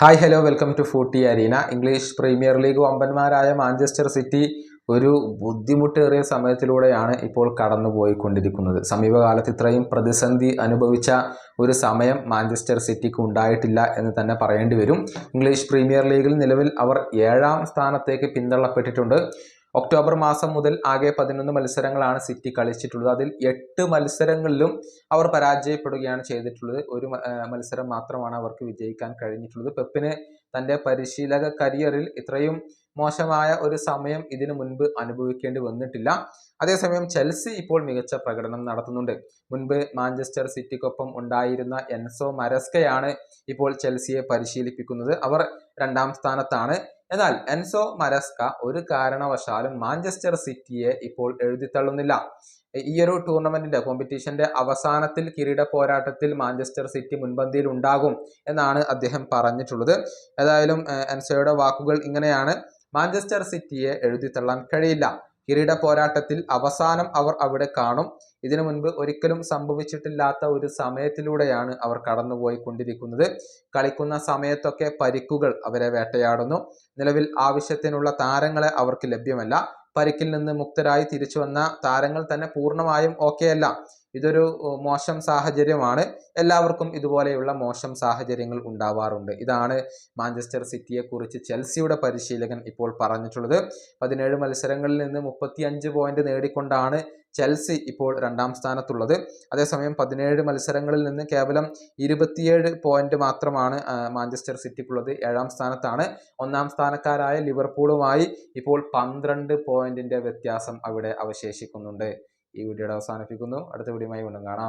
Hi hello welcome to footy arena English premier league വമ്പന്മാരായ Manchester City ഒരു ബുദ്ധിമുട്ടേറിയ സമയത്തിലൂടെയാണ് ഇപ്പോൾ കടന്നുപോയിക്കൊണ്ടിരിക്കുന്നത്. സമീപകാലത്ത് ഇത്രയും പ്രതിസന്ധി അനുഭവിച്ച ഒരു സമയം മാഞ്ചസ്റ്റർ സിറ്റിക്ക് ഉണ്ടായിട്ടില്ല എന്ന് തന്നെ പറയേണ്ടി വരും. ഇംഗ്ലീഷ് പ്രീമിയർ ലീഗിൽ നിലവിൽ അവർ ഏഴാം സ്ഥാനത്തേക്ക് പിന്തള്ളപ്പെട്ടിട്ടുണ്ട്. ഒക്ടോബർ മാസം മുതൽ ആകെ പതിനൊന്ന് മത്സരങ്ങളാണ് സിറ്റി കളിച്ചിട്ടുള്ളത്. അതിൽ എട്ട് മത്സരങ്ങളിലും അവർ പരാജയപ്പെടുകയാണ് ചെയ്തിട്ടുള്ളത്. ഒരു മത്സരം മാത്രമാണ് അവർക്ക് വിജയിക്കാൻ കഴിഞ്ഞിട്ടുള്ളത്. പെപ്പിന് തന്റെ പരിശീലക കരിയറിൽ ഇത്രയും മോശമായ ഒരു സമയം ഇതിനു മുൻപ് അനുഭവിക്കേണ്ടി വന്നിട്ടില്ല. അതേസമയം ചെൽസി ഇപ്പോൾ മികച്ച പ്രകടനം നടത്തുന്നുണ്ട്. മുൻപ് മാഞ്ചസ്റ്റർ സിറ്റിക്കൊപ്പം ഉണ്ടായിരുന്ന എൻസോ മരസ്കയാണ് ഇപ്പോൾ ചെൽസിയെ പരിശീലിപ്പിക്കുന്നത്. അവർ രണ്ടാം സ്ഥാനത്താണ്. എന്നാൽ എൻസോ മരസ്ക ഒരു കാരണവശാലും മാഞ്ചസ്റ്റർ സിറ്റിയെ ഇപ്പോൾ എഴുതിത്തള്ളുന്നില്ല. ഈ ഒരു ടൂർണമെന്റിന്റെ കോമ്പറ്റീഷന്റെ അവസാനത്തിൽ കിരീട പോരാട്ടത്തിൽ മാഞ്ചസ്റ്റർ സിറ്റി മുൻപന്തിയിൽ ഉണ്ടാകും എന്നാണ് അദ്ദേഹം പറഞ്ഞിട്ടുള്ളത്. ഏതായാലും എൻസോയുടെ വാക്കുകൾ ഇങ്ങനെയാണ്. മാഞ്ചസ്റ്റർ സിറ്റിയെ എഴുതിത്തള്ളാൻ കഴിയില്ല. കിരീട പോരാട്ടത്തിൽ അവസാനം അവർ അവിടെ കാണും. ഇതിനു മുൻപ് ഒരിക്കലും സംഭവിച്ചിട്ടില്ലാത്ത ഒരു സമയത്തിലൂടെയാണ് അവർ കടന്നുപോയിക്കൊണ്ടിരിക്കുന്നത് കളിക്കുന്ന സമയത്തൊക്കെ പരിക്കുകൾ അവരെ വേട്ടയാടുന്നു. നിലവിൽ ആവശ്യത്തിനുള്ള താരങ്ങളെ അവർക്ക് ലഭ്യമല്ല. പരിക്കിൽ നിന്ന് മുക്തരായി തിരിച്ചു വന്ന താരങ്ങൾ തന്നെ പൂർണമായും ഓക്കെ അല്ല. ഇതൊരു മോശം സാഹചര്യമാണ്. എല്ലാവർക്കും ഇതുപോലെയുള്ള മോശം സാഹചര്യങ്ങൾ ഉണ്ടാവാറുണ്ട്. ഇതാണ് മാഞ്ചസ്റ്റർ സിറ്റിയെ കുറിച്ച് ചെൽസിയുടെ പരിശീലകൻ ഇപ്പോൾ പറഞ്ഞിട്ടുള്ളത്. പതിനേഴ് മത്സരങ്ങളിൽ നിന്ന് മുപ്പത്തി പോയിന്റ് നേടിക്കൊണ്ടാണ് ചെൽസി ഇപ്പോൾ രണ്ടാം സ്ഥാനത്തുള്ളത്. അതേസമയം പതിനേഴ് മത്സരങ്ങളിൽ നിന്ന് കേവലം ഇരുപത്തിയേഴ് പോയിന്റ് മാത്രമാണ് മാഞ്ചസ്റ്റർ സിറ്റിക്കുള്ളത്. ഏഴാം സ്ഥാനത്താണ്. ഒന്നാം സ്ഥാനക്കാരായ ലിവർപൂളുമായി ഇപ്പോൾ പന്ത്രണ്ട് പോയിന്റിന്റെ വ്യത്യാസം അവിടെ അവശേഷിക്കുന്നുണ്ട്. ഈ വീഡിയോയുടെ അവസാനിപ്പിക്കുന്നു. അടുത്ത വീഡിയോയുമായി വീണ്ടും കാണാം.